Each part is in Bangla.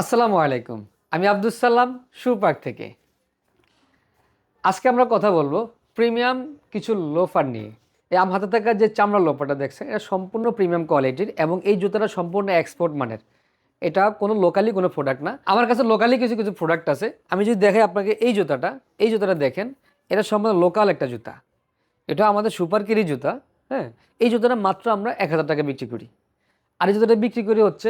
আসসালামু আলাইকুম। আমি আব্দুল সালাম শু পার্ক থেকে। আজকে আমরা কথা বলব প্রিমিয়াম কিছু লোফার নিয়ে। এই আম হাতে থাকা যে চামড়া লোফারটা দেখছেন, এটা সম্পূর্ণ প্রিমিয়াম কোয়ালিটির এবং এই জুতাটা সম্পূর্ণ এক্সপোর্ট মানের। এটা কোনো লোকালি কোনো প্রোডাক্ট না। আমার কাছে লোকালি কিছু কিছু প্রোডাক্ট আছে। আমি যদি দেখাই আপনাকে এই জুতাটা এই জুতাটা দেখেন, এটা সম্পূর্ণ লোকাল একটা জুতা। এটা আমাদের সুপার কেরি জুতা হ্যাঁ? এই জুতাটা মাত্র আমরা এক হাজার টাকা বিক্রি করি। আর এই জুতাটা বিক্রি করি হচ্ছে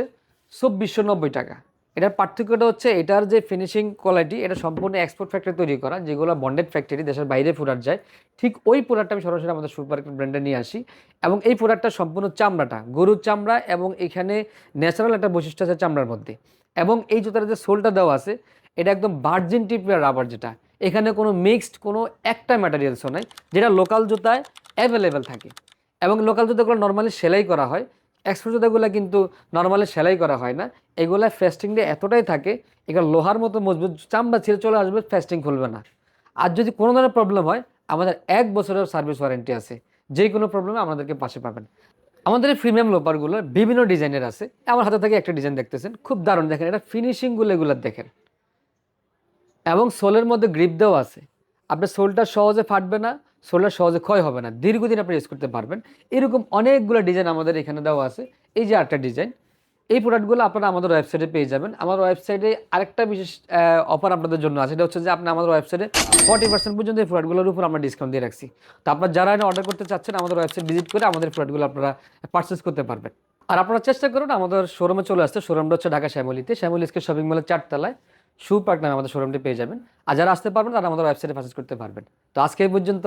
চব্বিশশো নব্বই টাকা। এটার পার্থক্যটা হচ্ছে এটার যে ফিনিশিং কোয়ালিটি এটা সম্পূর্ণ এক্সপোর্ট ফ্যাক্টরি তৈরি করা, যেগুলো বন্ডেড ফ্যাক্টরি দেশের বাইরে প্রোডাক্ট যায়। ঠিক ওই প্রোডাক্টটা আমি সরাসরি আমাদের সুপার ব্র্যান্ডে নিয়ে আসি। এবং এই প্রোডাক্টটা সম্পূর্ণ চামড়াটা, গরুর চামড়া এবং এখানে ন্যাচারাল একটা বৈশিষ্ট্য আছে চামড়ার মধ্যে। এবং এই জুতার যে সোলটা দেওয়া আছে, এটা একদম ভার্জিন টিপের রাবার যেটা। এখানে কোনো মিক্সড কোনো একটা ম্যাটেরিয়ালসও নাই, যেটা লোকাল জুতায় অ্যাভেলেবেল থাকে। এবং লোকাল জুতাগুলো নর্মালি সেলাই করা হয়। এক্সপোর্ট কিন্তু নর্মালি সেলাই করা হয় না। এগুলা ফেস্টিংটা এতটাই থাকে, এগুলো লোহার মতো মজবুত চামড়া ছিঁড়ে চলে আসবে, ফেস্টিং খুলবে না। আর যদি কোনো ধরনের প্রবলেম হয়, আমাদের এক বছরের সার্ভিস ওয়ারেন্টি আছে। যে কোনো প্রবলেমে আমাদেরকে পাশে পাবেন। আমাদের প্রিমিয়াম লোপারগুলো বিভিন্ন ডিজাইনের আছে। আমার হাতে থেকে একটা ডিজাইন দেখতেছেন, খুব দারুণ দেখেন, এটা ফিনিশিংগুলো এগুলো দেখেন। এবং সোলের মধ্যে গ্রিপ দেওয়া আছে। আপনার সোলটা সহজে ফাটবে না সোলটা সহজে ক্ষয় হবে না। দীর্ঘদিন আপনি ইউজ করতে পারবেন। এরকম অনেকগুলো ডিজাইন আমাদের এখানে দেওয়া আছে। এই যে একটা ডিজাইন এই প্রোডাক্টগুলো আপনারা আমাদের ওয়েবসাইটে পেয়ে যাবেন। আমার ওয়েবসাইটে আরেকটা বিশেষ অফার আপনাদের জন্য আছে। এটা হচ্ছে যে আপনি আমাদের ওয়েবসাইটে ফর্টি পার্সেন্ট পর্যন্ত এই প্রোডাক্টগুলোর উপর আমরা ডিসকাউন্ট দিয়ে রাখছি। তো আপনারা যারা অর্ডার করতে চাচ্ছেন, আমাদের ওয়েবসাইট ভিজিট করে আমাদের প্রোডাক্টগুলো আপনারা পারচেস করতে পারবেন। আর আপনারা চেষ্টা করুন আমাদের শোরুমে চলে আসতে। শোরুমটা হচ্ছে ঢাকা শ্যামলিতে। শ্যামলি শ্যামলিসকে শপিং মলের চারতলায় শু পার্ক নামে আমাদের শোরুমটি পেয়ে যাবেন। আর যারা আসতে পারবেন, তারা আমাদের ওয়েবসাইটে পারচেস করতে পারবেন। তো আজকে এই পর্যন্ত।